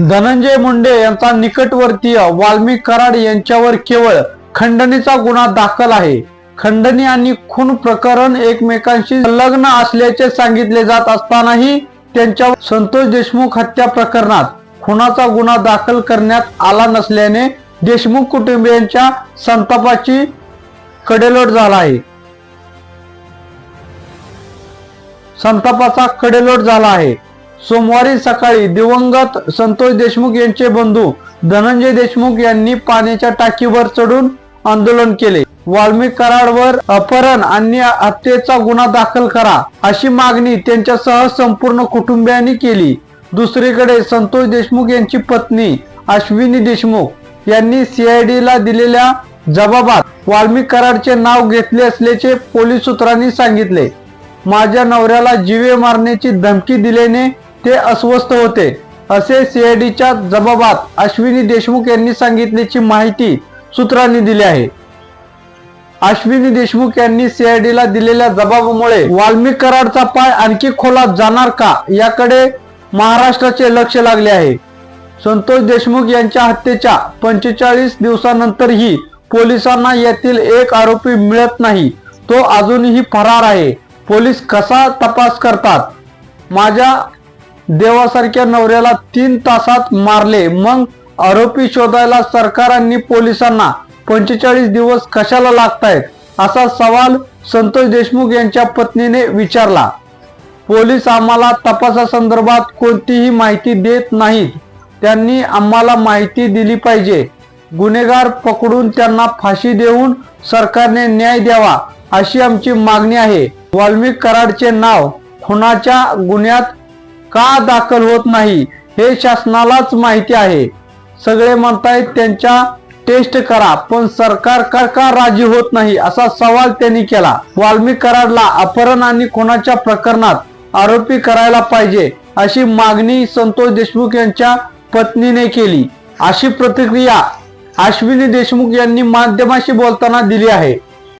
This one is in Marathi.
धनंजय मुंडे यांचा निकटवर्तीय वाल्मिक कराड यांच्यावर केवळ खंडणीचा गुन्हा दाखल आहे. खंडणी आणि खून प्रकरण एकमेकांशी संलग्न असल्याचे सांगितले जात असतानाही त्यांच्या संतोष देशमुख हत्या प्रकरणात खुनाचा गुन्हा दाखल करण्यात आला नसल्याने देशमुख कुटुंबियांच्या संतापाची कडेलोट झाला आहे. संतापाचा कडेलोट झाला आहे. सोमवारी सकाळी दिवंगत संतोष देशमुख यांचे बंधू धनंजय देशमुख यांनी पाण्याच्या टाकीवर चढून आंदोलन केले. वाल्मिक कराडवर अपहरण आणि हत्येचा गुन्हा दाखल करा अशी मागणी त्यांच्यासह संपूर्ण कुटुंबियांनी केली. दुसरीकडे संतोष देशमुख यांची पत्नी अश्विनी देशमुख यांनी सीआयडीला दिलेल्या जबाबात वाल्मिक कराडचे नाव घेतले असल्याचे पोलीस सूत्रांनी सांगितले. माझ्या नवऱ्याला जीवे मारण्याची धमकी दिल्याने ते अस्वस्थ होते. असे सीआयडीच्या जबाबात अश्विनी देशमुख यांनी सांगितल्याची माहिती सूत्रांनी दिली आहे. अश्विनी देशमुख यांनी सीआयडीला दिलेल्या जबाबामुळे वाल्मिक कराडचा पाय आणखी खोलात जाणार का याकडे महाराष्ट्राचे लक्ष लागले आहे. संतोष देशमुख यांच्या हत्येच्या पंचेचाळीस दिवसानंतरही पोलिसांना यातील एक आरोपी मिळत नाही. तो अजूनही फरार आहे. पोलीस कसा तपास करतात? माझ्या देवासारख्या नवऱ्याला तीन तासात मारले. मग आरोपी शोधायला सरकार आणि पोलिसांना पंचेचाळीस दिवस कशाला लागतायत? असा सवाल संतोष देशमुख यांच्या पत्नीने विचारला. पोलीस आम्हाला तपासासंदर्भात कोणतीही माहिती देत नाहीत. त्यांनी आम्हाला माहिती दिली पाहिजे. गुन्हेगार पकडून त्यांना फाशी देऊन सरकारने न्याय द्यावा अशी आमची मागणी आहे. वाल्मिक कराडचे नाव खुनाच्या गुन्ह्यात का दाखल होत नाही हे शासनालाच माहिती आहे. सगळे म्हणतायत त्यांच्या टेस्ट करा पण सरकार का का राजी होत नाही असा सवाल त्यांनी केला. वाल्मी कराडला अपहरण आणि खुनाच्या प्रकरणात आरोपी करायला पाहिजे अशी मागणी संतोष देशमुख यांच्या पत्नीने केली. अशी प्रतिक्रिया अश्विनी देशमुख यांनी माध्यमाशी बोलताना दिली आहे.